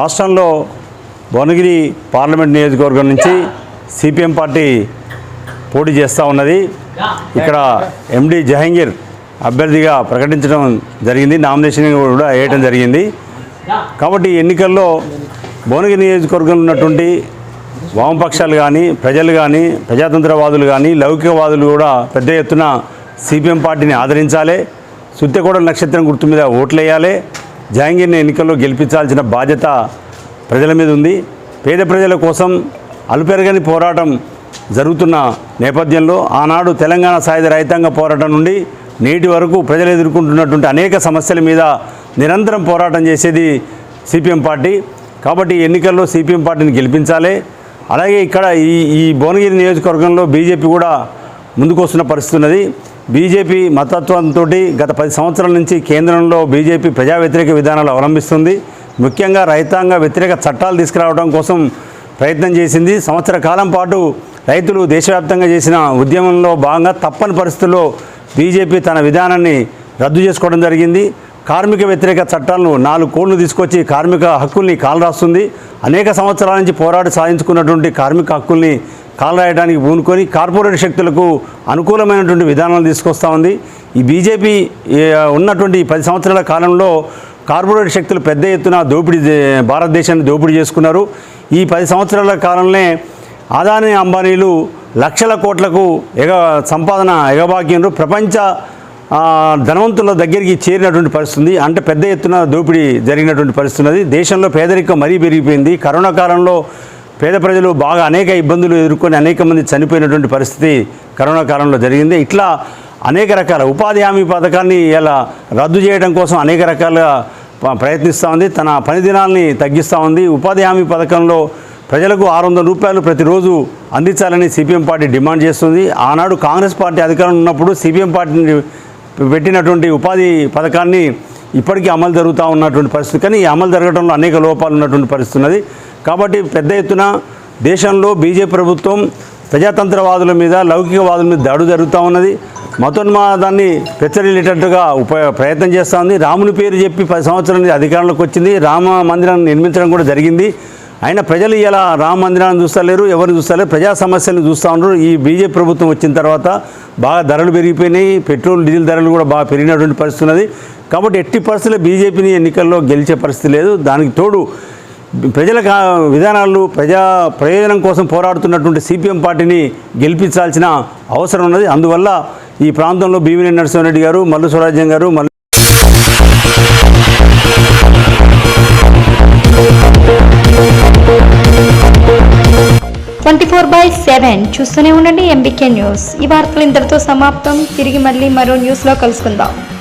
రాష్ట్రంలో భువనగిరి పార్లమెంట్ నియోజకవర్గం నుంచి సిపిఎం పార్టీ పోటీ చేస్తూ ఉన్నది. ఇక్కడ ఎండి జహంగీర్ అభ్యర్థిగా ప్రకటించడం జరిగింది. నామినేషన్ కూడా వేయటం జరిగింది. కాబట్టి ఎన్నికల్లో భువనగిరి నియోజకవర్గంలో ఉన్నటువంటి వామపక్షాలు కానీ ప్రజలు కానీ ప్రజాతంత్రవాదులు కానీ లౌకికవాదులు కూడా పెద్ద ఎత్తున సిపిఎం పార్టీని ఆదరించాలి. సుత్తెకోడ నక్షత్రం గుర్తు మీద ఓట్లేయాలి. జహంగీర్ని ఎన్నికల్లో గెలిపించాల్సిన బాధ్యత ప్రజల మీద ఉంది. పేద ప్రజల కోసం అలుపెరగని పోరాటం జరుగుతున్న నేపథ్యంలో ఆనాడు తెలంగాణ సాయుధ రైతాంగ పోరాటం నుండి నేటి వరకు ప్రజలు ఎదుర్కొంటున్నటువంటి అనేక సమస్యల మీద నిరంతరం పోరాటం చేసేది సిపిఎం పార్టీ. కాబట్టి ఎన్నికల్లో సిపిఎం పార్టీని గెలిపించాలి. అలాగే ఇక్కడ ఈ ఈ భువనగిరి నియోజకవర్గంలో బీజేపీ కూడా ముందుకొస్తున్న పరిస్థితి ఉన్నది. బీజేపీ మతత్వంతో గత పది సంవత్సరాల నుంచి కేంద్రంలో బీజేపీ ప్రజా వ్యతిరేక విధానాలు అవలంబిస్తుంది. ముఖ్యంగా రైతాంగ వ్యతిరేక చట్టాలు తీసుకురావడం కోసం ప్రయత్నం చేసింది. సంవత్సర కాలం పాటు రైతులు దేశవ్యాప్తంగా చేసిన ఉద్యమంలో భాగంగా తప్పని పరిస్థితుల్లో బీజేపీ తన విధానాన్ని రద్దు చేసుకోవడం జరిగింది. కార్మిక వ్యతిరేక చట్టాలను నాలుగు కోళ్ళు తీసుకొచ్చి కార్మిక హక్కుల్ని కాలరాస్తుంది. అనేక సంవత్సరాల నుంచి పోరాడి సాధించుకున్నటువంటి కార్మిక హక్కుల్ని కాలు రాయడానికి పూనుకొని కార్పొరేట్ శక్తులకు అనుకూలమైనటువంటి విధానాలు తీసుకొస్తా ఉంది. ఈ బీజేపీ ఉన్నటువంటి పది సంవత్సరాల కాలంలో కార్పొరేట్ శక్తులు పెద్ద ఎత్తున దోపిడీ భారతదేశాన్ని దోపిడీ చేసుకున్నారు. ఈ పది సంవత్సరాల కాలంలో అదానీ అంబానీలు లక్షల కోట్లకు ఎగ సంపాదన ఎగబాకిండ్రు. ప్రపంచ ధనవంతుల దగ్గరికి చేరినటువంటి పరిస్థితి అంటే పెద్ద ఎత్తున దోపిడీ జరిగినటువంటి పరిస్థితి దేశంలో పేదరికం మరీ పెరిగిపోయింది. కరోనా కాలంలో పేద ప్రజలు బాగా అనేక ఇబ్బందులు ఎదుర్కొని అనేక మంది చనిపోయినటువంటి పరిస్థితి కరోనా కాలంలో జరిగింది. ఇట్లా అనేక రకాల ఉపాధి హామీ పథకాన్ని ఇలా రద్దు చేయడం కోసం అనేక రకాలుగా ప్రయత్నిస్తూ ఉంది. తన పని దినాల్ని తగ్గిస్తూ ఉంది. ఉపాధి హామీ పథకంలో ప్రజలకు ఆరు వందల రూపాయలు ప్రతిరోజు అందించాలని సిపిఎం పార్టీ డిమాండ్ చేస్తుంది. ఆనాడు కాంగ్రెస్ పార్టీ అధికారంలో ఉన్నప్పుడు సిపిఎం పార్టీని పెట్టినటువంటి ఉపాధి పథకాన్ని ఇప్పటికీ అమలు జరుగుతూ ఉన్నటువంటి పరిస్థితి. కానీ ఈ అమలు జరగడంలో అనేక లోపాలు ఉన్నటువంటి పరిస్థితి ఉన్నది. కాబట్టి పెద్ద ఎత్తున దేశంలో బీజేపీ ప్రభుత్వం ప్రజాతంత్రవాదుల మీద లౌకికవాదుల మీద దాడు జరుగుతూ ఉన్నది. మతోన్మాదాన్ని పెచ్చరిల్లేటట్టుగా ఉప ప్రయత్నం చేస్తూ ఉంది రాముని పేరు చెప్పి పది సంవత్సరాల అధికారంలోకి వచ్చింది. రామ మందిరాన్ని నిర్మించడం కూడా జరిగింది. అయినా ప్రజలు ఇలా రామ మందిరాన్ని చూస్తలేరు ఎవరిని చూస్తలేరు. ప్రజా సమస్యలను చూస్తూ ఉన్నారు. ఈ బీజేపీ ప్రభుత్వం వచ్చిన తర్వాత బాగా ధరలు పెరిగిపోయినాయి. పెట్రోల్ డీజిల్ ధరలు కూడా బాగా పెరిగినటువంటి పరిస్థితి ఉన్నది. కాబట్టి ఎట్టి పరిస్థితుల్లో బీజేపీని ఎన్నికల్లో గెలిచే పరిస్థితి లేదు. దానికి తోడు ప్రజల కా- విధానాలు ప్రజా ప్రయోజనం కోసం పోరాడుతున్నటువంటి సిపిఎం పార్టీని గెలిపించాల్సిన అవసరం ఉన్నది. అందువల్ల ఈ ప్రాంతంలో భీమినేని నరసింహారెడ్డి గారు మల్లు స్వరాజ్యం గారు Mallu twenty four by seven చూస్తూనే ఉండండి ఎంబీకే న్యూస్ ఈ వార్తలు ఇంతటితో సమాప్తం. తిరిగి మళ్ళీ మరో న్యూస్లో కలుసుకుందాం.